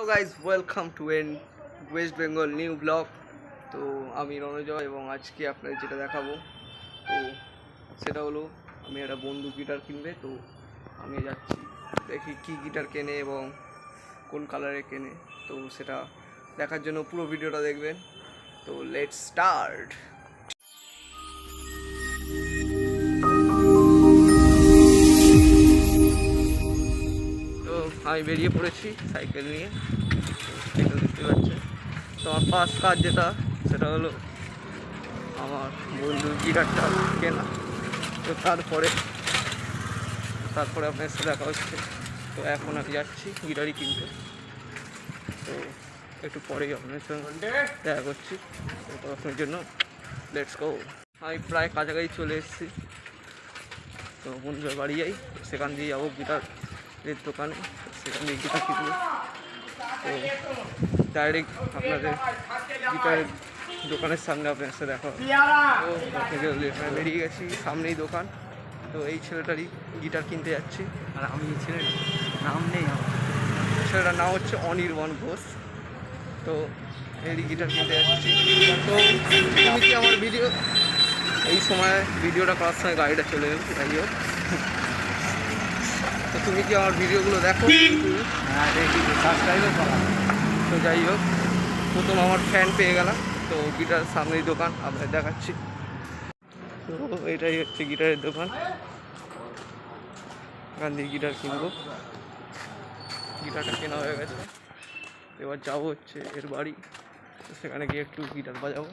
Hello guys welcome to an West Bengal new blog তো আমি রণজয় এবং আজকে আপনাদের যেটা দেখাবো, তো সেটা হলো, আমি একটা বন্ধু গিটার কিনবে, তো আমি যাচ্ছি, দেখি কি গিটার কেনে এবং কোন কালারে কেনে। তো সেটা দেখার জন্য পুরো ভিডিওটা দেখবেন। তো লেটস স্টার্ট আমি বেরিয়ে পড়েছি সাইকেল নিয়ে। সাইকেল দেখতে পাচ্ছে তো আমার ফার্স্ট কাজ যেটা সেটা হলো আমার বন্ধুর গিটারটা কেনা। তো তারপরে তারপরে আপনার সাথে দেখা হচ্ছে। তো এখন আমি যাচ্ছি গিটারই কিনতে। তো একটু পরেই আপনার সঙ্গে দেখা করছি। তো তখনের জন্য লেটস গো আমি প্রায় কাছাকাছি চলে এসেছি। তো বন্ধুর বাড়ি যাই। সেখান দিয়ে যাব গিটারের দোকানে। সেখান গিটার কিনবো তো ডাইরেক্ট আপনাদের গিটারের দোকানের সামনে আপনার সাথে দেখা। তো থেকে বেরিয়ে গেছি, সামনেই দোকান। তো এই ছেলেটারই গিটার কিনতে যাচ্ছি। আর আমি এই ছেলের নাম নেই ছেলেটার নাম হচ্ছে অনির্বাণ ঘোষ। তো এরই গিটার কিনতে যাচ্ছি। তো তুমি কি আমার ভিডিও এই সময় ভিডিওটা করার সময় গাড়িটা চলে গেল যাই হোক। তো তুমি কি আমার ভিডিওগুলো দেখো? হ্যাঁ দেখি সাবস্ক্রাইবার করা। তো যাই হোক প্রথম আমার ফ্যান পেয়ে গেলাম। তো গিটার সামনেই দোকান আপনাদের দেখাচ্ছি। তো এটাই হচ্ছে গিটারের দোকান। এখান দিয়ে গিটার কিনবো। গিটারটা কেনা হয়ে গেছে। এবার যাব হচ্ছে এর বাড়ি। সেখানে গিয়ে একটু গিটার বাজাবো।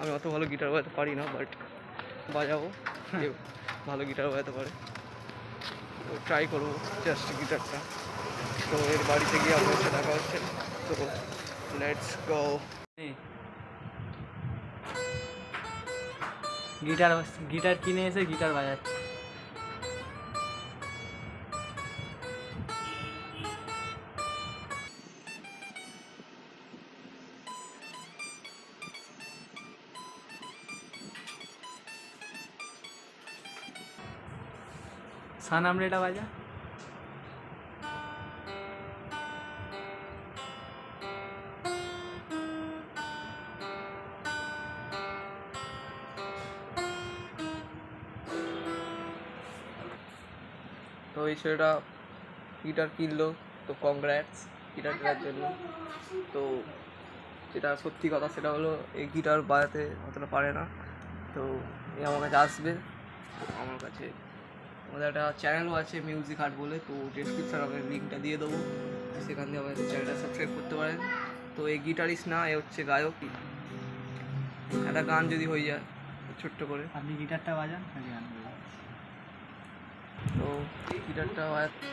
আমি অত ভালো গিটার বাজাতে পারি না বাট বাজাবো। যে ভালো গিটার বাজাতে পারে। তো ট্রাই করব জাস্ট গিটারটা। তো এর বাড়িতে গিয়ে আপনার সাথে দেখা হচ্ছে। তো লেটস গো গিটার গিটার কিনে এসে গিটার বাজাচ্ছে। সানাম রেটা বাজা। তো এই ছেলেটা গিটার কিনলো, তো কংগ্রাটস গিটার কেনার জন্য। তো যেটা সত্যি কথা সেটা হলো, এই গিটার বাজাতে অতটা পারে না। তো এ আমার কাছে আসবে, আমার কাছে আমাদের একটা চ্যানেলও আছে মিউজিক আর্ট বলে তো ডিসক্রিপশন আমি লিঙ্কটা দিয়ে দেবো। সেখান দিয়ে আমাদের চ্যানেলটা সাবস্ক্রাইব করতে পারেন। তো এই গিটারিস্ট না এ হচ্ছে গায়ক। একটা গান যদি হয়ে যায় ছোট্ট করে। আপনি গিটারটা বাজান গান তো গিটারটা বাজাতে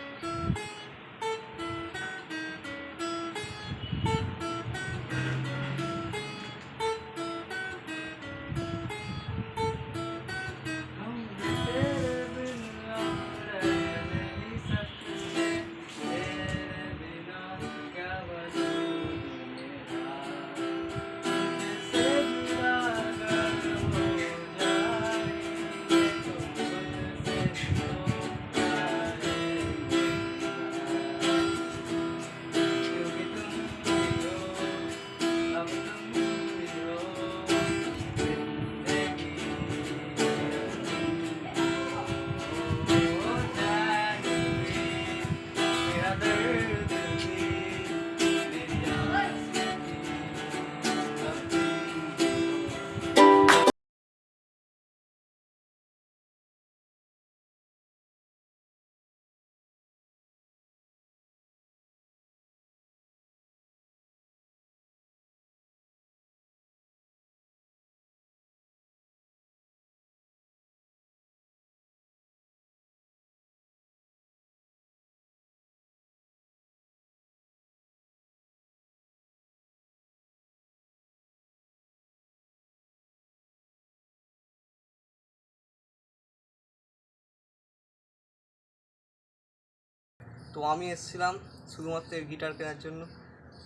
তো আমি এসেছিলাম শুধুমাত্র এই গিটার কেনার জন্য।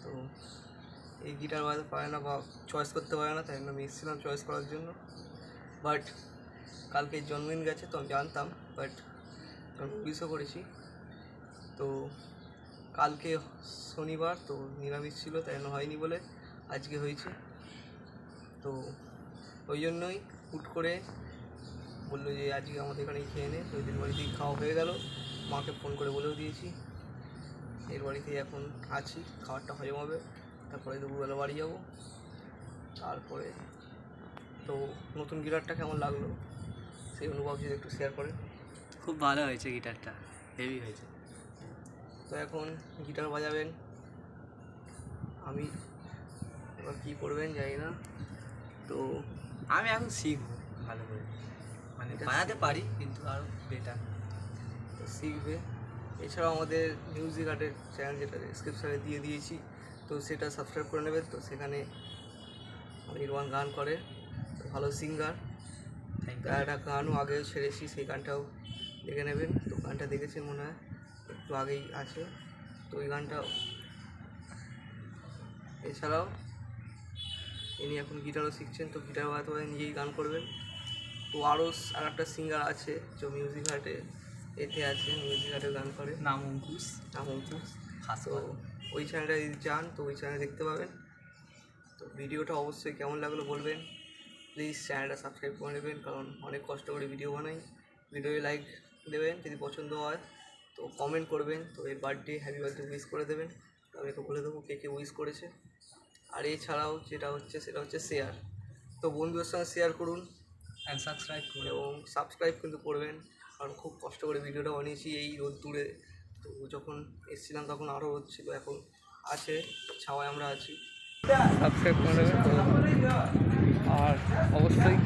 তো এই গিটার বাজাতে পারে না বা চয়েস করতে পারে না, তাই জন্য আমি এসেছিলাম চয়েস করার জন্য। বাট কালকে জন্মদিন গেছে তো আমি জানতাম বাট মিসও করেছি। তো কালকে শনিবার তো নিরামিষ ছিল, তাই জন্য হয়নি বলে আজকে হয়েছে। তো ওই জন্যই হুট করে বলল যে আজকে আমাদের এখানে খেয়ে নে তো এদের বাড়িতেই খাওয়া হয়ে গেল। মাকে ফোন করে বলেও দিয়েছি। এর বাড়িতেই এখন আছি খাবারটা হজম হবে। তারপরে দুপুরবেলা বাড়ি যাব। তারপরে তো নতুন গিটারটা কেমন লাগল? সেই অনুভব যদি একটু শেয়ার করেন খুব ভালো হয়েছে গিটারটা হেভি হয়েছে। তো এখন গিটার বাজাবেন। আমি এবার কী করবেন জানি না। তো আমি এখন শিখব ভালো করে। মানে বাজাতে পারি কিন্তু আরও বেটার শিখবে। এছাড়াও আমাদের মিউজিক আর্টের চ্যানেল যেটা ডিসক্রিপশানে দিয়ে দিয়েছি তো সেটা সাবস্ক্রাইব করে নেবেন। তো সেখানে নির্মাণ গান করে ভালো সিঙ্গার থ্যাংক তো একটা গানও আগে ছেড়েছি সেই গানটাও দেখে নেবেন। তো গানটা দেখেছেন মনে হয়? একটু আগেই আছে। তো ওই গানটাও। এছাড়াও ইনি এখন গিটারও শিখছেন তো গিটার বাজাতে নিজেই গান করবেন। তো আরও আর একটা সিঙ্গার আছে যে মিউজিক হার্টে এতে আছে মিউজিক হার্টে গান করে। নাম অঙ্কুশ। নাম অঙ্কুশ। তো ওই চ্যানেলটা যদি চান তো ওই চ্যানেলে দেখতে পাবেন। তো ভিডিওটা অবশ্যই কেমন লাগল বলবেন। প্লিজ চ্যানেলটা সাবস্ক্রাইব করে নেবেন কারণ অনেক কষ্ট করে ভিডিও বানাই। ভিডিওয়ে লাইক দেবেন যদি পছন্দ হয় তো কমেন্ট করবেন। তো এর বার্থডে হ্যাপি বার্থডে উইশ করে দেবেন। আমি একে বলে দেবো কে কে উইশ করেছে। আর এছাড়াও যেটা হচ্ছে সেটা হচ্ছে শেয়ার তো বন্ধুদের সঙ্গে শেয়ার করুন অ্যান্ড সাবস্ক্রাইব করে এবং সাবস্ক্রাইব কিন্তু করবেন। কারণ খুব কষ্ট করে ভিডিওটা বানিয়েছি এই রোদ দূরে। তো যখন এসেছিলাম তখন আরও রোদ ছিল, এখন আছে, ছাওয়ায় আমরা আছি। সাবস্ক্রাইব করে নেবেন আর অবশ্যই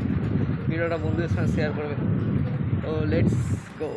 ভিডিওটা বন্ধুদের সঙ্গে শেয়ার করবে তো লেটস গো